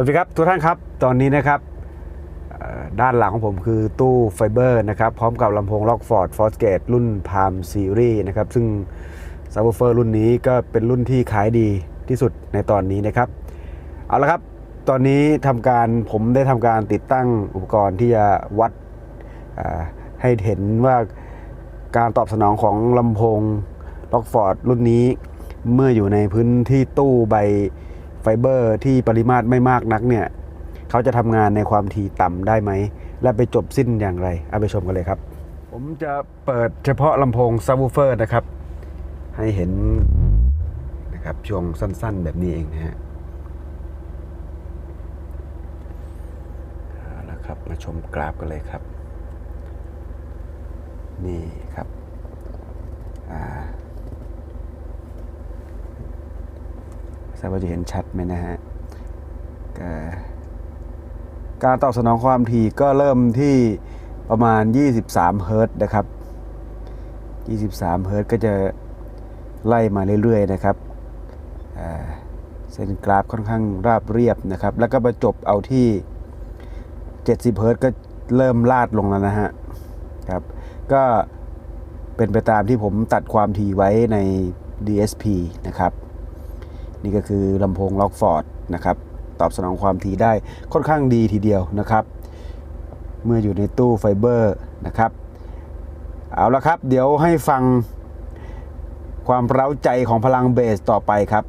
สวัสดีครับทุกท่านครับ ตอนนี้นะครับด้านหลังของผมคือตู้ไฟเบอร์นะครับ พร้อมกับลำโพงล็อกฟอร์ดฟอร์สเกตรุ่น Palm Series นะครับ ซึ่งซับ w ูเฟอร์รุ่นนี้ก็เป็นรุ่นที่ขายดีที่สุดในตอนนี้นะครับ เอาละครับ ตอนนี้ทำการผมได้ทำการติดตั้งอุปกรณ์ที่จะวัดให้เห็นว่าการตอบสนองของลำโพงล็อกฟอร์ดรุ่นนี้เมื่ออยู่ในพื้นที่ตู้ใบ ไฟเบอร์ที่ปริมาตรไม่มากนักเนี่ยเขาจะทำงานในความถี่ต่ำได้ไหม และไปจบสิ้นอย่างไร เอาไปชมกันเลยครับ ผมจะเปิดเฉพาะลำโพงซับวูเฟอร์นะครับ ให้เห็นนะครับช่วงสั้นๆแบบนี้เองนะฮะเอาละครับมาชมกราฟกันเลยครับ นี่ครับอ่า ทราบว่าจะเห็นชัดไหมนะฮะการตอบสนองความถี่ก็เริ่มที่ประมาณ 23 เฮิรตซ์นะครับ 23 เฮิรตซ์ก็จะไล่มาเรื่อยๆนะครับเส้นกราฟค่อนข้างราบเรียบนะครับ แล้วก็มาจบเอาที่ 70 เฮิรตซ์ก็เริ่มลาดลงแล้วนะฮะครับ ก็เป็นไปตามที่ผมตัดความถี่ไว้ใน DSP นะครับ นี่ก็คือลำโพงล็อกฟอร์ดนะครับตอบสนองความถี่ได้ค่อนข้างดีทีเดียวนะครับ เมื่ออยู่ในตู้ไฟเบอร์นะครับเอาละครับ เดี๋ยวให้ฟังความเร้าใจของพลังเบสต่อไปครับ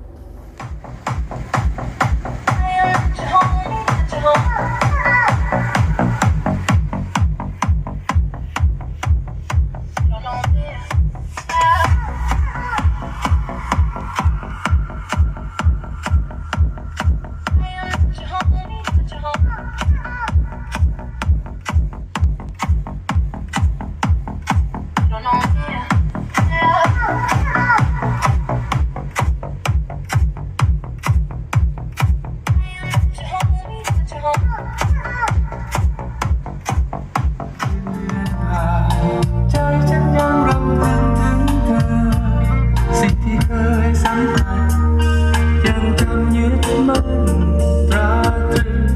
ยึดมั่นตราตรึง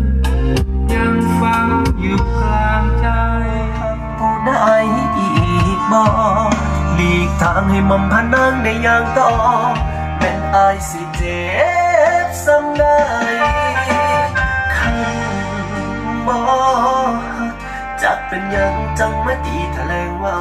ยังฝังอยู่กลางใจผู้ได้อีกบอกหลีกทางให้หมอมพนังได้อย่างต่อเป็นไอายสิเจ็บซ้ำได้คันบอกจักเป็นยังจังมาตีแถลงว่า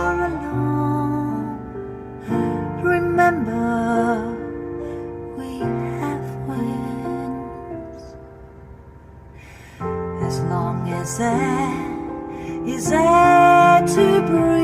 Is there, is there to breathe?